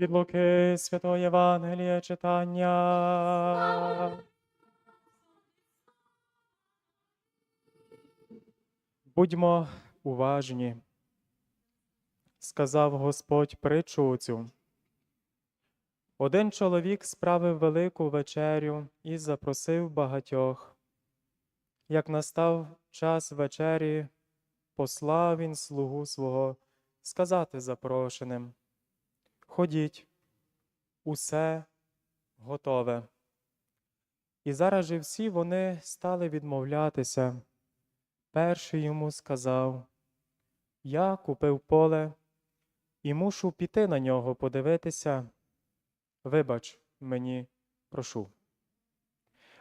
Від Луки Святого Євангелія читання. Будьмо уважні, сказав Господь притчу цю. Один чоловік справив велику вечерю і запросив багатьох. Як настав час вечері, послав він слугу свого сказати запрошеним. Ходіть, усе готове. І зараз же всі вони стали відмовлятися. Перший йому сказав: Я купив поле і мушу піти на нього подивитися. Вибач мені, прошу.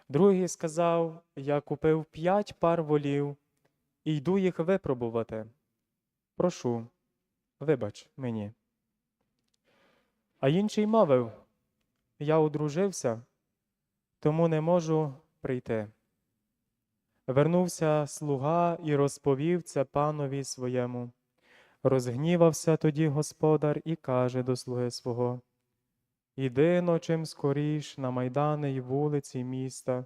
Другий сказав: Я купив п'ять пар волів і йду їх випробувати. Прошу, вибач мені. А інший мовив: Я одружився, тому не можу прийти. Вернувся слуга і розповів це панові своєму. Розгнівався тоді господар і каже до слуги свого: Іди но чим скоріш на майдани й вулиці міста,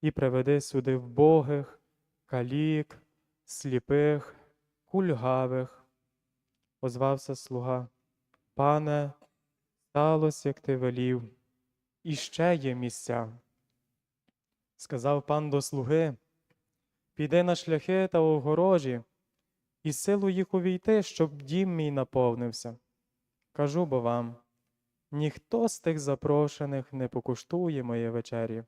і приведи сюди вбогих, калік, сліпих, кульгавих. Озвався слуга. Пане, сталося, як ти велів, і ще є місця. Сказав пан до слуги, піди на шляхи та огорожі, і силу їх увійти, щоб дім мій наповнився. Кажу бо вам, ніхто з тих запрошених не покуштує моєї вечері,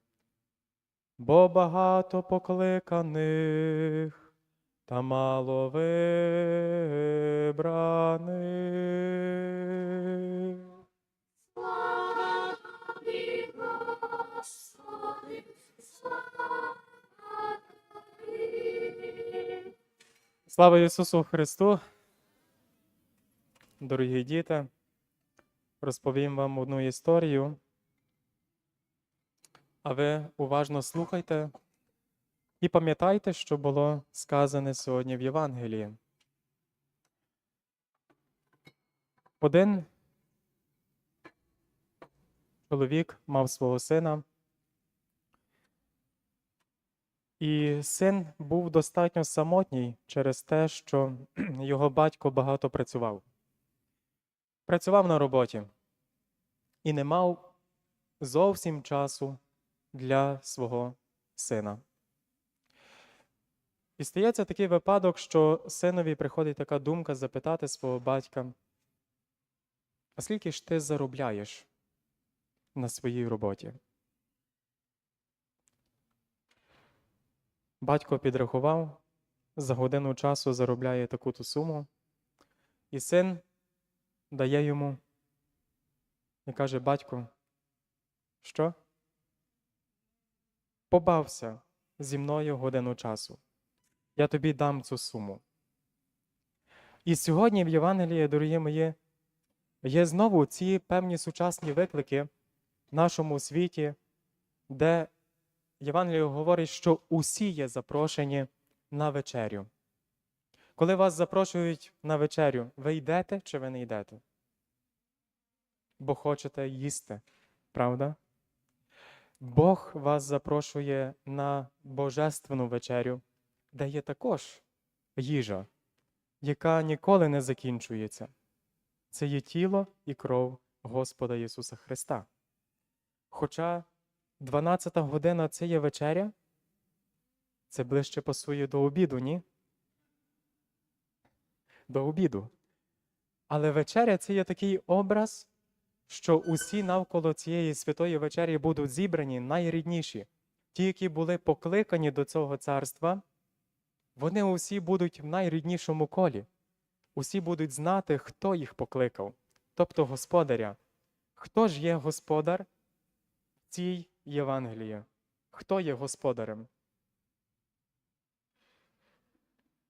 бо багато покликаних та мало вибраних. Слава Ісусу Христу! Дорогі діти, розповім вам одну історію, а ви уважно слухайте і пам'ятайте, що було сказане сьогодні в Євангелії. Один чоловік мав свого сина, і син був достатньо самотній через те, що його батько багато працював. Працював на роботі і не мав зовсім часу для свого сина. І стається такий випадок, що синові приходить така думка запитати свого батька, а скільки ж ти заробляєш на своїй роботі? Батько підрахував, за годину часу заробляє таку-то суму, і син дає йому і каже: Батько, що? Побався зі мною годину часу. Я тобі дам цю суму. І сьогодні в Євангелії, дорогі мої, є знову ці певні сучасні виклики в нашому світі, де Євангеліє говорить, що усі є запрошені на вечерю. Коли вас запрошують на вечерю, ви йдете чи ви не йдете? Бо хочете їсти, правда? Бог вас запрошує на божественну вечерю, де є також їжа, яка ніколи не закінчується. Це є тіло і кров Господа Ісуса Христа. Хоча 12 година це є вечеря, це ближче пасує до обіду, ні? До обіду. Але вечеря це є такий образ, що усі навколо цієї святої вечері будуть зібрані найрідніші. Ті, які були покликані до цього царства, вони усі будуть в найріднішому колі. Усі будуть знати, хто їх покликав, тобто господаря. Хто ж є господар цій Євангелії? Хто є господарем?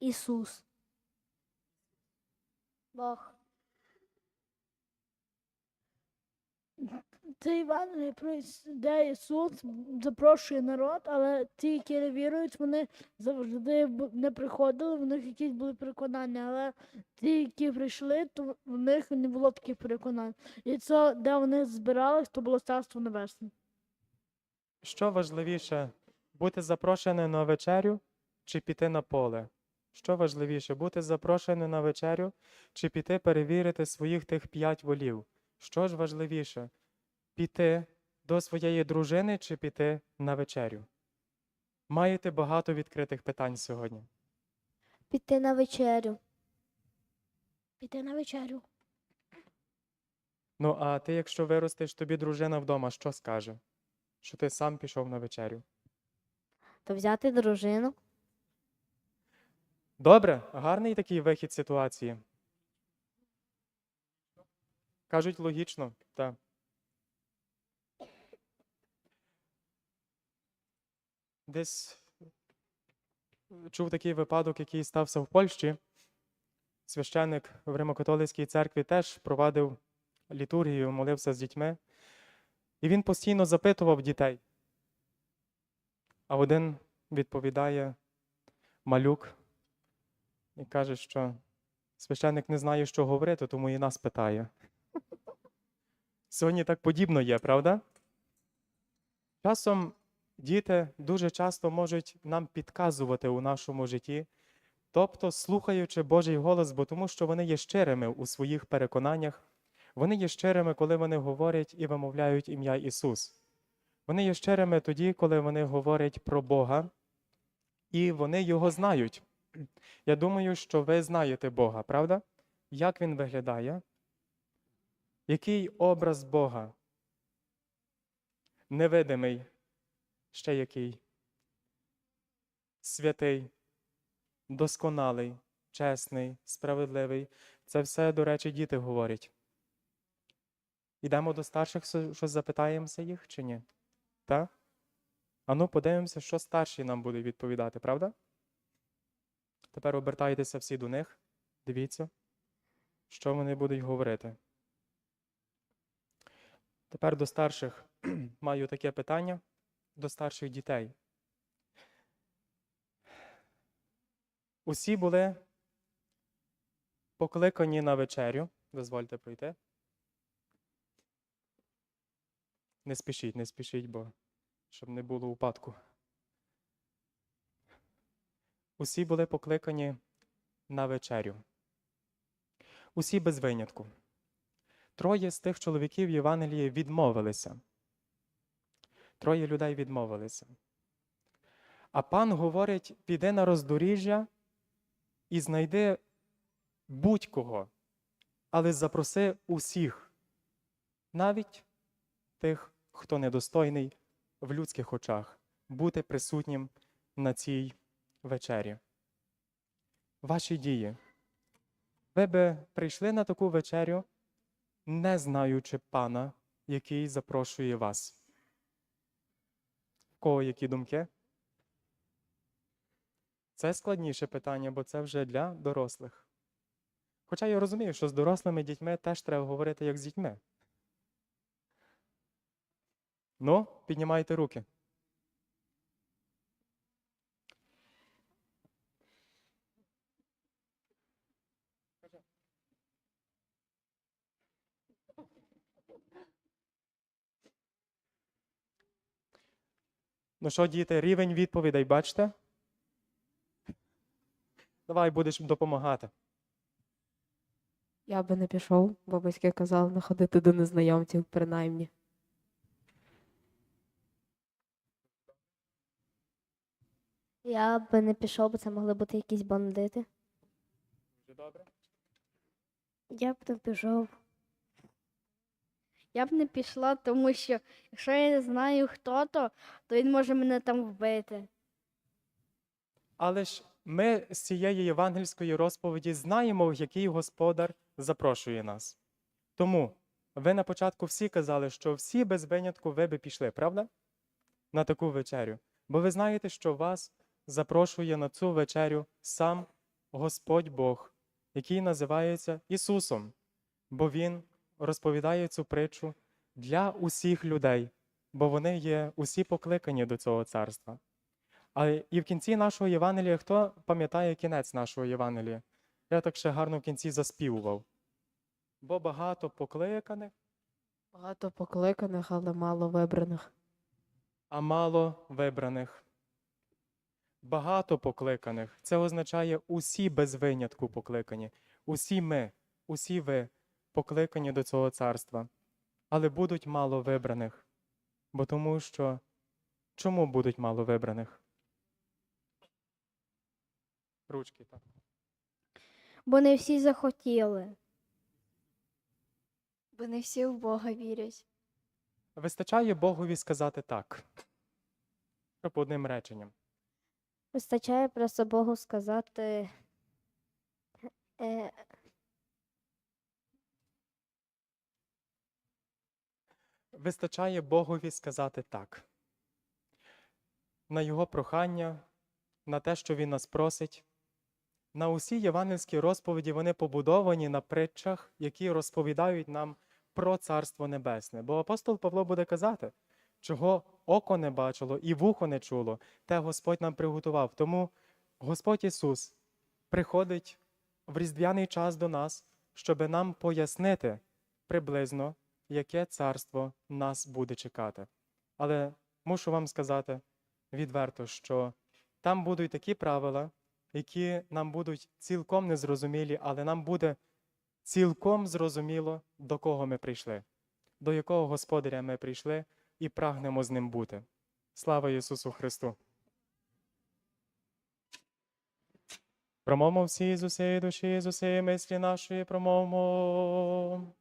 Ісус. Бог. Це Іван, де Ісус запрошує народ, але ті, які не вірують, вони завжди не приходили, в них якісь були переконання, але ті, які прийшли, то в них не було таких переконань. І це, де вони збирались, то було царство небесне. Що важливіше, бути запрошеним на вечерю чи піти на поле? Що важливіше, бути запрошеним на вечерю чи піти перевірити своїх тих п'ять волів? Що ж важливіше, піти до своєї дружини чи піти на вечерю? Маєте багато відкритих питань сьогодні. Піти на вечерю. Піти на вечерю. Ну, а ти, якщо виростеш, тобі дружина вдома, що скаже? Що ти сам пішов на вечерю? То взяти дружину. Добре, гарний такий вихід ситуації. Кажуть, логічно, так. Десь чув такий випадок, який стався в Польщі. Священник в Римокатолицькій церкві теж провадив літургію, молився з дітьми. І він постійно запитував дітей. А один відповідає малюк і каже, що священник не знає, що говорити, тому і нас питає. Сьогодні так подібно є, правда? Часом діти дуже часто можуть нам підказувати у нашому житті, тобто слухаючи Божий голос, бо тому що вони є щирими у своїх переконаннях, вони є щирими, коли вони говорять і вимовляють ім'я Ісус. Вони є щирими тоді, коли вони говорять про Бога, і вони Його знають. Я думаю, що ви знаєте Бога, правда? Як Він виглядає? Який образ Бога? Невидимий, ще який? Святий, досконалий, чесний, справедливий. Це все, до речі, діти говорять. Ідемо до старших, що запитаємося їх чи ні? Так? Ану, подивимося, що старші нам будуть відповідати, правда? Тепер обертайтеся всі до них. Дивіться, що вони будуть говорити. Тепер до старших маю таке питання до старших дітей. Усі були покликані на вечерю. Дозвольте пройти. Не спішіть, не спішіть, бо щоб не було упадку. Усі були покликані на вечерю. Усі без винятку. Троє з тих чоловіків Євангелії відмовилися. Троє людей відмовилися. А пан говорить: піди на роздоріжжя і знайди будь-кого, але запроси усіх, навіть тих, хто недостойний в людських очах, бути присутнім на цій вечері. Ваші дії. Ви би прийшли на таку вечерю, не знаючи пана, який запрошує вас. В кого які думки? Це складніше питання, бо це вже для дорослих. Хоча я розумію, що з дорослими дітьми теж треба говорити як з дітьми. Ну, піднімайте руки. Ну що, діти, рівень відповідей бачите? Давай будеш допомагати. Я би не пішов, бо батьки казали не ходити до незнайомців, принаймні. Я би не пішов, бо це могли бути якісь бандити. Добре. Я б не пішов. Я б не пішла, тому що якщо я не знаю хто то, то він може мене там вбити. Але ж ми з цієї євангельської розповіді знаємо, в який господар запрошує нас. Тому ви на початку всі казали, що всі без винятку ви би пішли, правда? На таку вечерю. Бо ви знаєте, що вас запрошує на цю вечерю сам Господь Бог, який називається Ісусом, бо Він розповідає цю притчу для усіх людей, бо вони є усі покликані до цього царства. А і в кінці нашого Євангелія, хто пам'ятає кінець нашого Євангелія? Я так ще гарно в кінці заспівував. Бо багато покликаних, Багато покликаних, але мало вибраних. а мало вибраних. Багато покликаних. Це означає усі без винятку покликані. Усі ми, усі ви покликані до цього царства. Але будуть мало вибраних. Бо тому що чому будуть мало вибраних? Ручки так. Бо не всі захотіли. Бо не всі в Бога вірять. Вистачає Богові сказати так. Щоб одним реченням. Вистачає просто Богу сказати. Е, Вистачає Богові сказати так. На Його прохання, на те, що Він нас просить. На усі євангельські розповіді вони побудовані на притчах, які розповідають нам про Царство Небесне. Бо апостол Павло буде казати, чого око не бачило і вухо не чуло, те Господь нам приготував. Тому Господь Ісус приходить в різдвяний час до нас, щоби нам пояснити приблизно, яке царство нас буде чекати. Але мушу вам сказати відверто, що там будуть такі правила, які нам будуть цілком незрозумілі, але нам буде цілком зрозуміло, до кого ми прийшли, до якого господаря ми прийшли і прагнемо з ним бути. Слава Ісусу Христу! Промовмо всі з усієї душі, з усієї мислі нашої, промовмо.